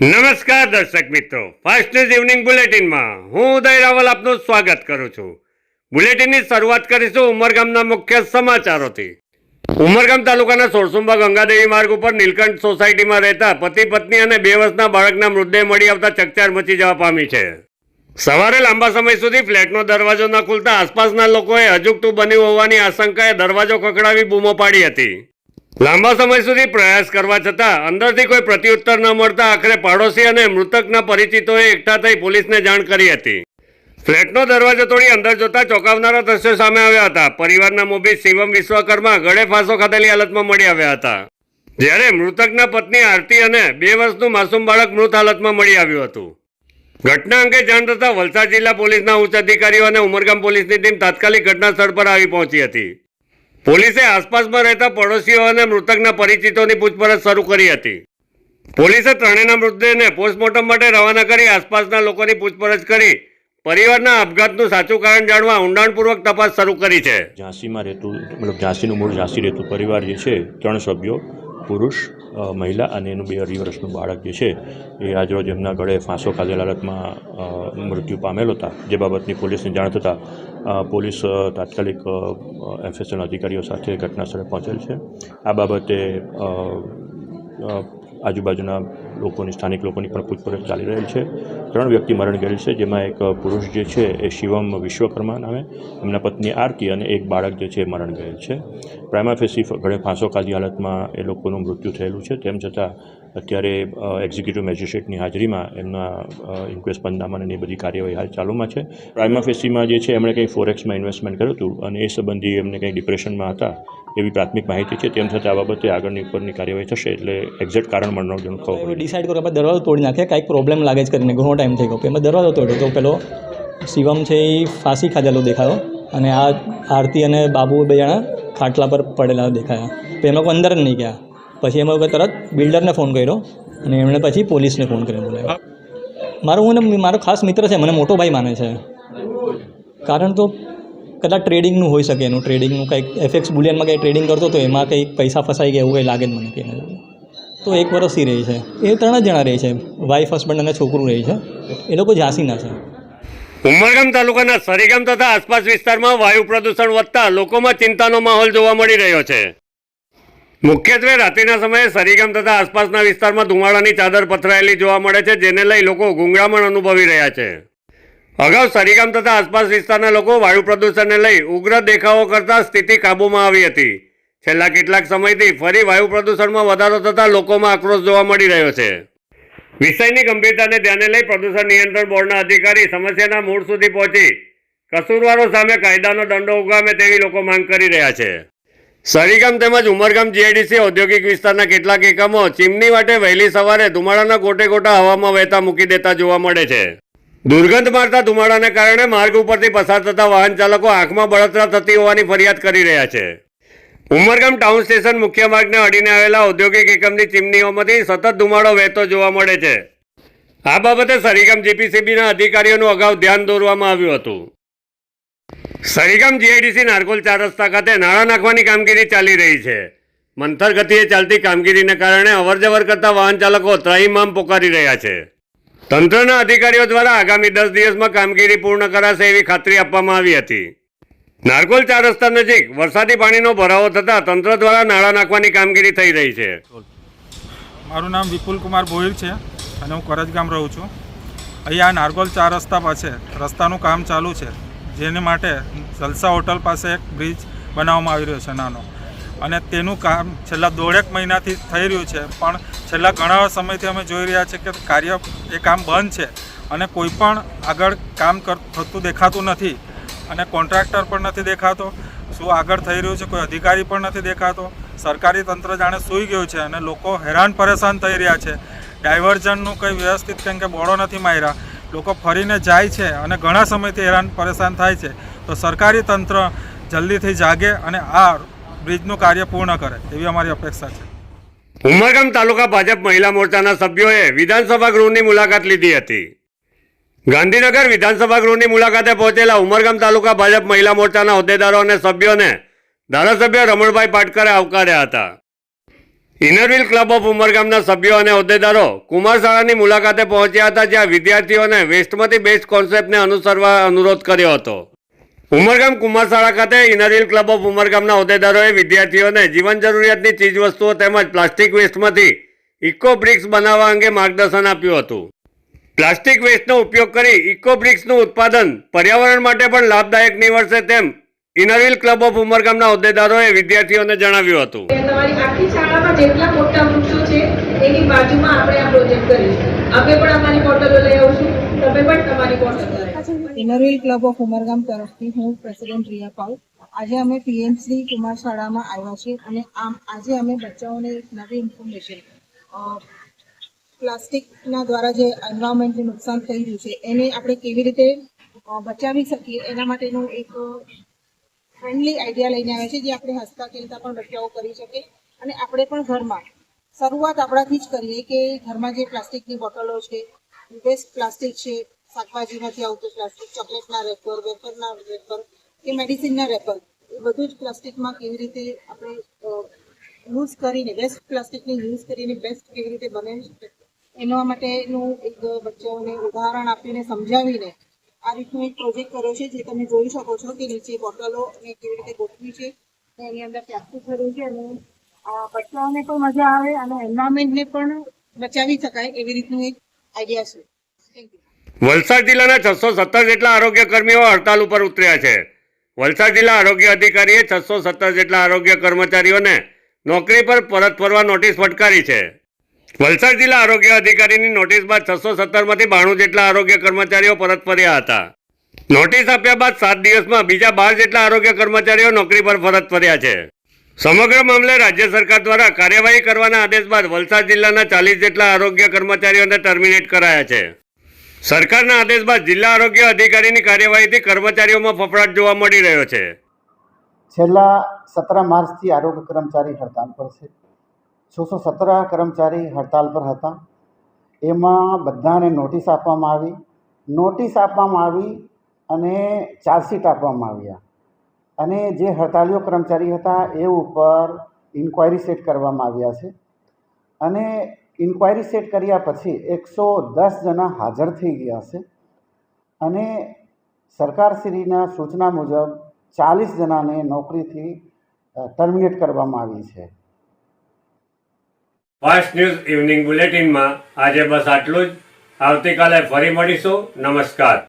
નમસ્કાર દર્શક મિત્રો. ફાસ્ટ ન્યૂઝ ઇવનિંગ બુલેટિનમાં હું ઉદય રાવલ આપનું સ્વાગત કરું છું. બુલેટિનની શરૂઆત કરીશું ઉમરગામના મુખ્ય સમાચારોથી. ઉમરગામ તાલુકાના સોરસુંબા ગંગાદેવી માર્ગ ઉપર નીલકંઠ સોસાયટીમાં રહેતા પતિ, પત્ની અને બે વર્ષના બાળકના મૃતદેહ મળી આવતા ચકચાર મચી જવા પામી છે. સવારે લાંબા સમય સુધી ફ્લેટનો દરવાજો ન ખુલતા આસપાસના લોકોએ અજુગતું બન્યું હોવાની આશંકાએ દરવાજો કકડાવી બૂમો પાડી હતી. લાંબા સમય સુધી પ્રયાસ કરવા છતાં અંદરથી કોઈ પ્રત્યુત્તર ન મળતા આખરે પાડોશી અને મૃતકના પરિચિતોએ એકઠા થઈ પોલીસને જાણ કરી હતી. ફ્લેટનો દરવાજો તોડી અંદર જોતા ચોંકાવનારા દ્રશ્યો સામે આવ્યા હતા. પરિવારના મોભી શિવમ વિશ્વકર્મા ગળે ફાંસો ખાધેલી હાલતમાં મળી આવ્યા હતા. જ્યારે મૃતકના પત્ની આરતી અને બે વર્ષનું માસૂમ બાળક મૃત હાલતમાં મળી આવ્યું હતું. ઘટના અંગે જાણ થતાં વલસાડ જિલ્લા પોલીસના ઉચ્ચ અધિકારીઓ અને ઉમરગામ પોલીસની ટીમ તાત્કાલિક ઘટના સ્થળ પર આવી પહોંચી હતી. પોલીસે આસપાસમાં રહેતા પડોશીઓ અને મૃતકના પરિચિતોની પૂછપરછ શરૂ કરી હતી. પોલીસે ત્રણેયના મૃતદેહને પોસ્ટમોર્ટમ માટે રવાના કરી આસપાસના લોકોની પૂછપરછ કરી પરિવારના આપઘાતનું સાચું કારણ જાણવા ઊંડાણપૂર્વક તપાસ શરૂ કરી છે. ઝાંસીમાં રહેતું, મતલબ ઝાંસીનું મૂળ ઝાંસી રહેતું પરિવાર જે છે, ત્રણ સભ્યો પુરુષ મહિલા અને એનું બે અઢી વર્ષનું બાળક જે છે, એ આજરોજ એમના ગળે ફાંસો ખાધેલ હાલતમાં મૃત્યુ પામેલ હતા. જે બાબતની પોલીસને જાણ થતાં પોલીસ તાત્કાલિક એફએસએલ અધિકારીઓ સાથે ઘટના સ્થળે પહોંચેલ છે. આ બાબતે આજુબાજુના લોકોની, સ્થાનિક લોકોની પણ પૂછપરછ ચાલી રહેલ છે. ત્રણ વ્યક્તિ મરણ ગયેલ છે, જેમાં એક પુરુષ જે છે એ શિવમ વિશ્વકર્મા નામે એમના પત્ની આરતી અને એક બાળક જે છે એ મરણ ગયેલ છે. પ્રાઇમા ફેસી ગળે ફાંસો ખાધી હાલતમાં એ લોકોનું મૃત્યુ થયેલું છે. તેમ છતાં અત્યારે એક્ઝિક્યુટિવ મેજિસ્ટ્રેટની હાજરીમાં એમના ઇન્ક્વેસ્ટ પંદામાં અને એ બધી કાર્યવાહી હાલ ચાલુમાં છે. પ્રાઇમા ફેસીમાં જે છે એમણે કંઈ ફોરેક્સમાં ઇન્વેસ્ટમેન્ટ કર્યું હતું અને એ સંબંધી એમને કંઈ ડિપ્રેશનમાં હતા? એવી પ્રાથમિક માહિતી છે તેમ છતાં આ બાબતે આગળની ઉપરની કાર્યવાહી થશે એટલે એક્ઝેક્ટ કારણ મળવાનું જણું ખબર ડિસાઇડ કરો આપણે દરવાજો તોડી નાખે કાંઈક પ્રોબ્લેમ લાગે છે કરીને ઘણો ટાઈમ થઈ ગયો. કે એમાં દરવાજો તોડ્યો તો પેલો શિવમ છે એ ફાંસી ખાધેલો દેખાયો અને આ આરતી અને બાબુ બે જણા ખાટલા પર પડેલા દેખાયા. તો એમાં કોઈ અંદર જ નહીં ગયા. પછી એમાં તરત બિલ્ડરને ફોન કર્યો અને એમણે પછી પોલીસને ફોન કર્યો બોલાવ્યો મારો હું મારો ખાસ મિત્ર છે મને મોટો ભાઈ માને છે. કારણ તો કદાચ ટ્રેડિંગનું હોઈ શકે એનું. ટ્રેડિંગનું કંઈક એફએક્સ બુલિયનમાં કંઈ ટ્રેડિંગ કરતો તો એમાં કંઈક પૈસા ફસાઈ ગયા એવું કંઈ લાગે મને કે તો એક વર્ષથી રહી છે. એ ત્રણ જ જણા રહે છે. વાઈફ હસબન્ડ અને છોકરું રહે છે. એ લોકો ઝાંસીના છે. ઉમરગામ તાલુકાના સરીગામ તથા આસપાસ વિસ્તારમાં વાયુ પ્રદૂષણ વધતા લોકોમાં ચિંતાનો માહોલ જોવા મળી રહ્યો છે. મુખ્યત્વે રાત્રિના સમયે સરીગામ તથા આસપાસના વિસ્તારમાં ધુમાડાની ચાદર પથરાયેલી જોવા મળે છે, જેને લઈ લોકો ગુંગળામણ અનુભવી રહ્યા છે. અગાઉ સરીગામ તથા આસપાસ વિસ્તારના લોકો વાયુ પ્રદૂષણને લઈ ઉગ્ર દેખાવો કરતા સ્થિતિ કાબૂમાં આવી હતી. છેલ્લા કેટલાક સમયથી ફરી વાયુ પ્રદૂષણમાં વધારો થતાં લોકોમાં આક્રોશ જોવા મળી રહ્યો છે. વિષયની ગંભીરતાને ધ્યાને લઈ પ્રદૂષણ નિયંત્રણ બોર્ડના અધિકારી સમસ્યાના મૂળ સુધી પહોંચી કસૂરવારો સામે કાયદાનો દંડો ઉગામે તેવી લોકો માંગ કરી રહ્યા છે. સરીગામ તેમજ ઉમરગામ જીઆઈડીસી ઔદ્યોગિક વિસ્તારના કેટલાક એકમો ચીમની વાટે વહેલી સવારે ધુમાડાના ગોટે ગોટા હવામાં વહેતા મૂકી દેતા જોવા મળે છે. દુર્ગંધ મારતા ધુમાડાને કારણે માર્ગ ઉપરથી પસાર થતા વાહન ચાલકો આંખમાં બળતરા થતી હોવાની ફરિયાદ કરી રહ્યા છે. ઉમરગામ ટાઉન સ્ટેશન મુખ્ય માર્ગને અડીને આવેલા ઔદ્યોગિક એકમની ચીમનીઓમાંથી સતત ધુમાડો વહેતો જોવા મળે છે. આ બાબતે સરીગામ જીપીસીબીના અધિકારીઓનું અગાઉ ધ્યાન દોરવામાં આવ્યું હતું. સરીગામ જીઆઈડીસી નારકોલ ચાર રસ્તા ખાતે નાણાં નાખવાની કામગીરી ચાલી રહી છે. મંથર ગતિએ ચાલતી કામગીરીને કારણે અવરજવર કરતા વાહન ચાલકો ત્રાહીમામ પોકારી રહ્યા છે. તંત્રના અધિકારીઓ દ્વારા આગામી દસ દિવસમાં કામગીરી પૂર્ણ કરાશે એવી ખાતરી આપવામાં આવી હતી. નારકોલ ચાર રસ્તા નજીક વરસાદી પાણીનો ભરાવો થતાં તંત્ર દ્વારા નાણાં નાખવાની કામગીરી થઈ રહી છે. મારું નામ વિપુલ કુમાર ભોઈર છે અને હું કરજ ગામ રહું છું. અહીંયા નારગોલ ચાર રસ્તા પાસે રસ્તાનું કામ ચાલુ છે. જેને માટે જલસા હોટલ પાસે એક બ્રિજ બનાવવામાં આવી રહ્યો છે નાનો. અને તેનું કામ છેલ્લા દોઢેક મહિનાથી થઈ રહ્યું છે. પણ છેલ્લા ઘણા સમયથી અમે જોઈ રહ્યા છીએ કે કાર્ય એ કામ બંધ છે અને કોઈ પણ આગળ કામ કર, થતું દેખાતું નથી અને કોન્ટ્રાક્ટર પણ નથી દેખાતો. શું આગળ થઈ રહ્યું છે? કોઈ અધિકારી પણ નથી દેખાતો. સરકારી તંત્ર જાણે સૂઈ ગયું છે અને લોકો હેરાન પરેશાન થઈ રહ્યા છે. ડાયવર્ઝનનું કંઈ વ્યવસ્થિત કેમ કે બોર્ડો નથી માર્યા. લોકો ફરીને જાય છે અને ઘણા સમયથી હેરાન પરેશાન થાય છે. તો સરકારી તંત્ર જલ્દીથી જાગે અને આ બ્રિજનું કાર્ય પૂર્ણ કરે, એવી અમારી અપેક્ષા છે. ઉમરગામ તાલુકા ભાજપ મહિલા મોરચાના સભ્યોએ વિધાનસભા ગૃહની મુલાકાત લીધી હતી. ગાંધીનગર વિધાનસભા ગૃહની મુલાકાતે પહોંચેલા ઉમરગામ તાલુકા ભાજપ મહિલા મોરચાના હોદ્દેદારો અને સભ્યોને ધારાસભ્ય રમણભાઈ પાટકરે આવકાર્યા હતા. ઇનરવિલ ક્લબ ઓફ ઉમરગામના સભ્યો અને હોદ્દેદારો કુમાર શાળાની મુલાકાતે પહોંચ્યા હતા, જ્યાં વિદ્યાર્થીઓને વેસ્ટમાંથી બેસ્ટ કોન્સેપ્ટને અનુસરવા અનુરોધ કર્યો હતો. ઉમરગામ કુમારશાળા ખાતે ઇનરવિલ ક્લબ ઓફ ઉમરગામના હોદ્દેદારોએ વિદ્યાર્થીઓને જીવન જરૂરિયાતની ચીજવસ્તુઓ તેમજ પ્લાસ્ટિક વેસ્ટમાંથી ઇકો બ્રિક્સ બનાવવા અંગે માર્ગદર્શન આપ્યું હતું. પ્લાસ્ટિક વેસ્ટનો ઉપયોગ કરી ઇકો બ્રિક્સનું ઉત્પાદન પર્યાવરણ માટે પણ લાભદાયક નીવડશે તેમ ઇનરવિલ ક્લબ ઓફ ઉમરગામના હોદ્દેદારોએ વિદ્યાર્થીઓને જણાવ્યું હતું. આપણે પણ અમારી બોટલો લઈ આવશું, તમે પણ તમારી bottle. Inner Wheel club of Umargam તરફથી હું પ્રેસિડેન્ટ રિયા પાઉ આજે અમે પીએમસી કુમાર શાળામાં આવ્યા છીએ અને આમ આજે અમે બચ્ચાઓને એક નવી ઇન્ફોર્મેશન પ્લાસ્ટિકના દ્વારા જે એન્વાયરમેન્ટને નુકસાન થઈ રહ્યું છે, એને આપણે કેવી રીતે બચાવી શકીએ એના માટેનું એક ફ્રેન્ડલી આઈડિયા લઈને આવ્યા છે જે આપણે હસતા ખેલતા પણ બચ્ચાઓ કરી શકે. અને આપણે પણ ઘરમાં શરૂઆત આપણાથી જ કરીએ કે ઘરમાં જે પ્લાસ્ટિકની બોટલો છે વેસ્ટ પ્લાસ્ટિક છે શાકભાજીમાંથી આવતું પ્લાસ્ટિક ચોકલેટના રેપર વેફરના રેપર કે મેડિસિનના રેપર એ બધું જ પ્લાસ્ટિકમાં કેવી રીતે આપણે યુઝ કરીને વેસ્ટ પ્લાસ્ટિકને યુઝ કરીને બેસ્ટ કેવી રીતે બનાવી શકીએ એના માટેનું એક બચ્ચાઓને ઉદાહરણ આપીને સમજાવીને આ રીતનો એક પ્રોજેક્ટ કર્યો છે, જે તમે જોઈ શકો છો કે નીચે બોટલો ને કેવી રીતે ગોઠવી છે. એની અંદર પ્લાસ્ટિક ભર્યું છે અને બચ્ચાઓને પણ મજા આવે અને એન્વાયરમેન્ટને પણ બચાવી શકાય એવી રીતનું એક આઈડિયા છે. વલસાડ જિલ્લાના છસો સત્તર જેટલા આરોગ્ય કર્મીઓ હડતાલ ઉપર ઉતર્યા છે. વલસાડ જિલ્લા આરોગ્ય અધિકારીએ છસો સત્તર જેટલા આરોગ્ય કર્મચારીઓને નોકરી પર પરત ફરવા નોટિસ ફટકારી છે. વલસાડ જિલ્લા આરોગ્ય અધિકારીની નોટિસ બાદ છસો સત્તરમાંથી બાણું જેટલા આરોગ્ય કર્મચારીઓ પરત ફર્યા હતા. નોટિસ આપ્યા બાદ સાત દિવસમાં બીજા બાર જેટલા આરોગ્ય કર્મચારીઓ નોકરી પર પરત ફર્યા છે. સમગ્ર મામલે રાજ્ય સરકાર દ્વારા કાર્યવાહી કરવાના આદેશ બાદ વલસાડ જિલ્લાના ચાલીસ જેટલા આરોગ્ય કર્મચારીઓને ટર્મિનેટ કરાયા છે. સરકારના આદેશ બાદ જિલ્લા આરોગ્ય અધિકારીની કાર્યવાહીથી કર્મચારીઓમાં ફફડાટ જોવા મળી રહ્યો છે. છેલ્લા સત્તર માર્ચથી આરોગ્ય કર્મચારી હડતાલ પર છે. છસો સત્તર કર્મચારી હડતાલ પર હતા. એમાં બધાને નોટિસ આપવામાં આવી. નોટિસ આપવામાં આવી અને ચાર્જશીટ આપવામાં આવ્યા. અને જે હડતાલીઓ કર્મચારી હતા એ ઉપર ઇન્ક્વાયરી સેટ કરવામાં આવ્યા છે. અને ઇન્ક્વાયરી સેટ કર્યા પછી એકસો દસ જણા હાજર થઈ ગયા છે. અને સરકારશ્રીના સૂચના મુજબ ચાલીસ જણાને નોકરીથી ટર્મિનેટ કરવામાં આવી છે. ફાસ્ટ ન્યૂઝ ઇવનિંગ બુલેટિનમાં આજે બસ આટલું જ. આવતીકાલે ફરી મળીશું. નમસ્કાર.